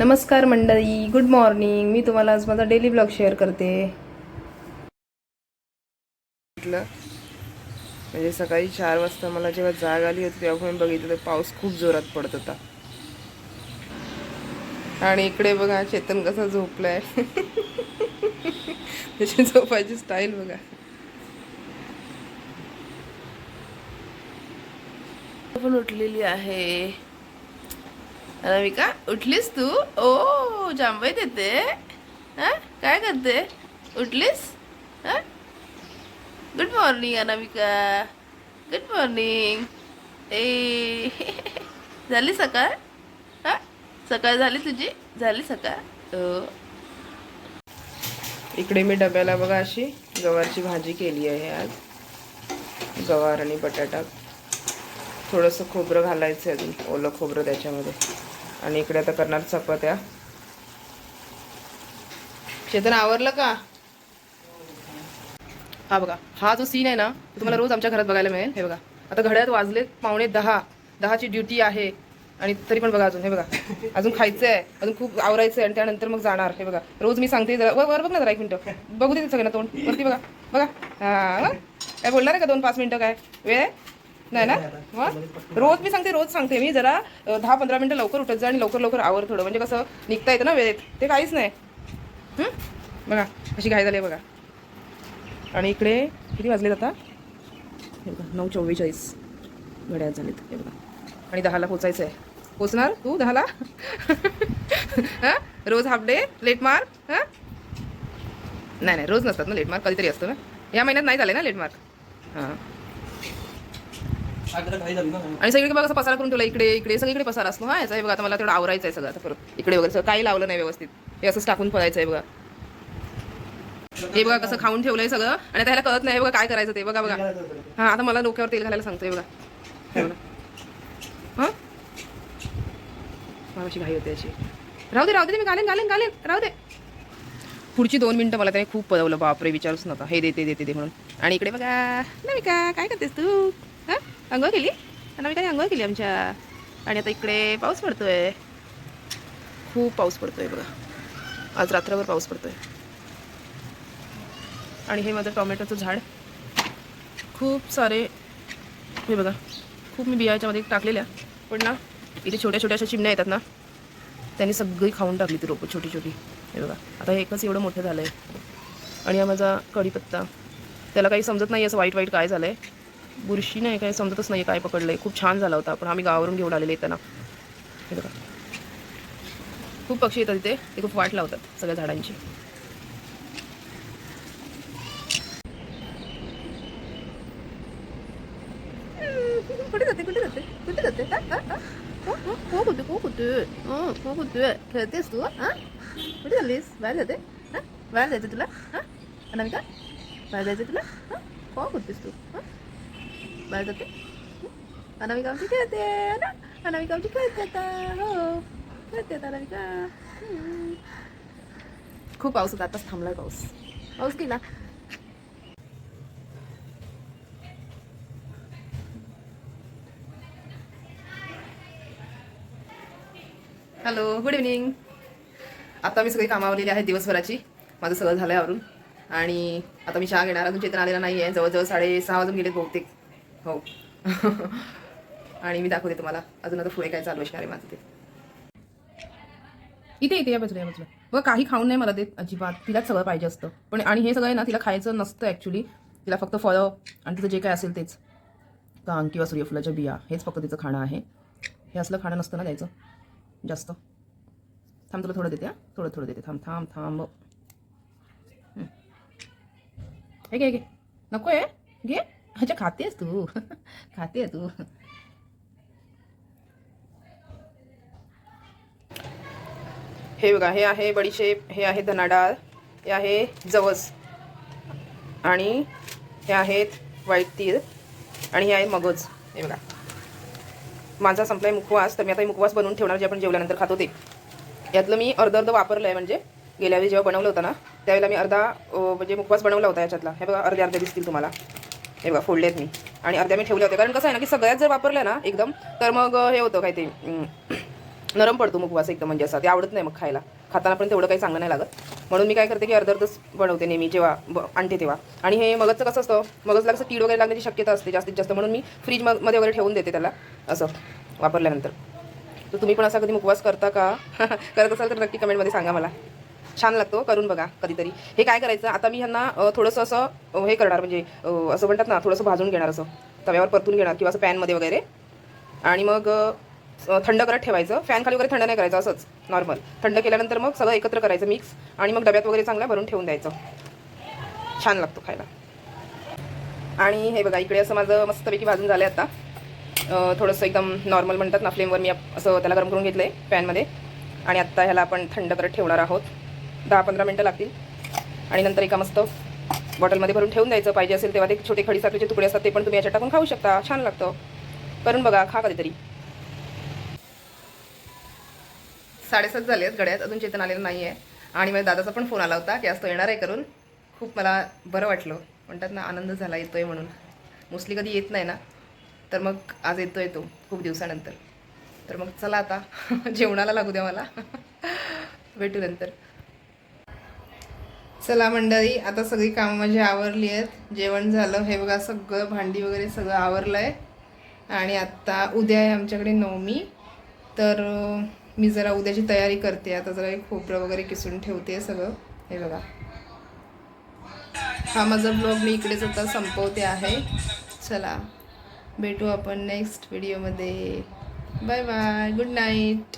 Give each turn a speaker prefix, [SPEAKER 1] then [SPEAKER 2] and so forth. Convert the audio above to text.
[SPEAKER 1] नमस्कार मंडळी good morning मी तुम्हाला आज माझा डेली ब्लॉग शेअर करते. म्हटलं म्हणजे सकाळी चार वाजता मला जेव्हा जाग आली होती तेव्हा मी बघितलं तर पाऊस खूप जोरात पडत होता. आणि इकडे बघा चेतन कसा झोपलाय. त्याची झोपायची स्टाईल बघा. पण उठलेली आहे. रविका उठलीस तू? ओ जांभई देते. हा? काय करते? उठलीस? हा? Good morning Anamika. Good morning ए झाली सकाळ? हा? सकाळ झाली तुझी? झाली सकाळ? हो. इकडे मी डब्याला बघा अशी गवारची भाजी केली आहे आज. गवार आणि बटाटा. थोडंसं खोबरं घालायचं आहे अजून ओलं खोबरं त्याच्यामध्ये. आणि इकडे आता करणार चपात्या. चेतन आवरलं का? हा बघा हा जो सीन आहे ना तुम्हाला रोज आमच्या घरात बघायला मिळेल. हे बघा आता घड्यात वाजले पावणे दहा. दहाची ड्युटी आहे. आणि तरी पण बघा अजून हे बघा. अजून खायचं आहे अजून खूप आवरायचं आहे आणि त्यानंतर मग जाणार हे बघा. रोज मी सांगते जरा वर बघ ना जरा एक मिनटं. बघू दे सगळ्यांना तोंड. वरती बघा. बघा. हा काय बोलणार आहे का दोन पाच मिनटं काय? वेळ आहे? नाही ना? मग रोज मी सांगते रोज सांगते मी. जरा दहा पंधरा मिनटं लवकर उठत जा आणि लवकर लवकर आवर थोडं. म्हणजे कसं निघता येतं ना वेळेत. ते काहीच नाही. बघा अशी घाई झाली आहे बघा. आणि इकडे किती वाजलेत आता? नऊ चव्वेचाळीस घड्याळ झालेत. हे बघा. आणि दहाला पोचायचं आहे पोचणार? तू दहाला? हां? रोज हाफ डे लेट मार्क हां? नाही नाही रोज नसतात ना लेट मार्क कधीतरी असतो ना. या महिन्यात नाही झाले ना लेट मार्क हां. आणि सगळीकडे बघा असं पसारा करून ठेवला इकडे इकडे सगळीकडे पसारा असतो. हा याचा हे बघा आता मला तेवढं आवरायचं आहे सगळं आता परत इकडे वगैरे सगळं काही लावलं नाही व्यवस्थित. हे असंच टाकून पळायचं आहे बघा. हे बघा कसं खाऊन ठेवलंय सगळं. आणि त्याला कळत नाही बघा काय करायचं ते. बघा बघा. हा आता मला डोक्यावर तेल घालायला सांगतोय बघा. हा? अशी घाई होते अशी. राहू दे राहू दे मी घालेन घालेन घालेन. राहू दे. पुढची दोन मिनटं मला त्याने खूप पदवलं बापरे विचारूच नका. हे देते देते दे म्हणून. आणि इकडे बघा. नमिका काय करतेस तू? हां? अंघोळ केली? नमिकाने अंघोळ केली आमच्या. आणि आता इकडे पाऊस पडतोय. खूप पाऊस पडतोय बघा. आज रात्रभर पाऊस पडतोय. आणि हे माझं टोमॅटोचं झाड. खूप सारे हे बघा. खूप मी बियाच्यामध्ये टाकलेल्या. पण ना इथे छोट्या छोट्या अशा चिमण्या येतात ना त्यांनी सगळी खाऊन टाकली ती रोपं छोटी छोटी. हे बघा. आता हे एकच एवढं मोठं झालं आहे आणि हा माझा कढीपत्ता. त्याला काही समजत नाही असं वाईट वाईट काय झालं आहे बुरशी नाही काय समजतच नाही काय पकडलं आहे खूप छान झाला होता पण आम्ही गावावरून घेऊन आलेले येताना हे बघा. खूप पक्षी येतात तिथे ते खूप वाट लावतात सगळ्या झाडांची. कुठे जाते कुठे जाते कुठे जाते? हो, हो हो कुठे हो कुठे? हो, हो कुठे? खेळतेस तू हां? कुठे चाललीस? बाहेर जाते हां? बाहेर जायचं तुला हा? अनामिका बाहेर जायचं तुला हां? हो कुठेस तू हा? बाहेर जाते हं? अनामिका आमची खेळते ना? अनामिका आमची खेळते आता. हो खेळते आता अनामिका. खूप पाऊस होता आताच थांबलाय पाऊस. पाऊस गेला हॅलो गुड इव्हनिंग. आता मी सगळी कामावलेली आहे दिवसभराची. माझं सगळं झालं आहे आवरून. आणि आता मी चहा घेणार अजून चेतन आलेला नाही आहे जवळजवळ साडेसहा वाजून गेले बहुतेक. हो. आणि मी दाखवते तुम्हाला. अजून आता पुढे काय चालू असणार आहे माझं ते. इथे इथे या बाजूला या बाजूला. बघ काही खाऊन नाही मला ते अजिबात. तिलाच सगळं पाहिजे असतं. पण आणि हे सगळं आहे ना तिला खायचं नसतं ॲक्च्युली तिला फक्त फळं आणि तिचं जे काय असेल तेच. कांग किंवा सूर्यफुलाच्या बिया हेच फक्त तिचं खाणं आहे. हे असलं खाणं नसतं ना द्यायचं. जास्त. थांब तुला थोडं देते हा? थोडं थोडं देते. थांब थांब थांब. हे घे घे. नको आहे घे. अच्छा खातेस तू खाते तू हे बघा हे आहे बडीशेप हे आहे धना डाळ हे आहे जवस आणि हे आहेत वाईट तीळ आणि हे आहे मगज. हे बघा. माझा संपलाय मुखवास तर मी आता मुखवास बनवून ठेवणार जे आपण जेवल्यानंतर खातो ते. यातलं मी अर्ध अर्ध वापरलं आहे म्हणजे गेल्या वेळी जेव्हा बनवलं होतं ना त्यावेळेला मी अर्धा म्हणजे मुखवास बनवला होता याच्यातला. हे बघा अर्धे अर्धे दिसतील तुम्हाला. हे बघा फोडलेत मी. आणि अर्ध्या मी ठेवले होते कारण कसं आहे ना की सगळ्यात जर वापरलं ना एकदम तर मग हे होतं काय ते नरम पडतो मुखवास एकदम म्हणजे असा. ते आवडत नाही मग खायला. खाताना पण तेवढं काही चांगलं नाही लागत. म्हणून मी काय करते की अर्ध अर्धच बनवते नेहमी जेव्हा ब- आणते तेव्हा. आणि हे मगजचं कसं असतं मगजला कसं कीड वगैरे लागण्याची शक्यता असते जास्तीत जास्त. म्हणून मी फ्रीजमध्ये वगैरे ठेवून देते त्याला असं वापरल्यानंतर. तर तुम्ही पण असा कधी मुखवास करता का? करत असाल तर नक्की कमेंटमध्ये सांगा मला. छान लागतो करून बघा कधीतरी. हे काय करायचं? आता मी ह्यांना थोडंसं असं हे करणार म्हणजे असं म्हणतात ना थोडंसं भाजून घेणार असं. तव्यावर परतून घेणार किंवा असं पॅनमध्ये वगैरे. आणि मग थंड करत ठेवायचं. फॅन खाली वगैरे थंड नाही करायचं असंच नॉर्मल. थंड केल्यानंतर मग सगळं एकत्र करायचं मिक्स आणि मग डब्यात वगैरे चांगला भरून ठेवून द्यायचं. छान लागतो खायला. आणि हे बघा इकडे असं माझं मस्तपैकी भाजून झालं आहे आता थोडंसं एकदम नॉर्मल म्हणतात ना फ्लेमवर मी असं त्याला गरम करून घेतलं आहे पॅनमध्ये. आणि आत्ता ह्याला आपण थंड करत ठेवणार आहोत. दहा पंधरा मिनटं लागतील. आणि नंतर एका मस्त बॉटलमध्ये भरून ठेवून द्यायचं. पाहिजे असेल तेव्हा ते छोटे खडीसाखरेचे तुकडे असतात ते पण तुम्ही याच्यात टाकून खाऊ शकता. छान लागतं. करून बघा खा कधीतरी. साडेसात झाले आहेत गड्यात. अजून चेतन आलेलं नाही आहे आणि माझ्या दादाचा पण फोन आला होता की आज तो येणार आहे करून. खूप मला बरं वाटलं. म्हणतात ना आनंद झाला येतोय म्हणून. मोस्टली कधी येत नाही ना. तर मग आज येतोय तो खूप दिवसानंतर. तर मग चला आता. जेवणाला लागू द्या मला. भेटू नंतर. चला मंडळी आता सगळी कामं माझी आवरली आहेत. जेवण झालं. हे बघा सगळं भांडी वगैरे सगळं आवरलं आहे आणि आत्ता उद्या आहे आमच्याकडे नवमी. तर मी जरा उद्याची तयारी करते. आता जरा एक खोबरं वगैरे किसून ठेवते सगळं. हे बघा. हा माझा ब्लॉग मी इकडेच आता संपवते आहे. चला भेटू आपण नेक्स्ट व्हिडिओमध्ये बाय बाय गुड नाईट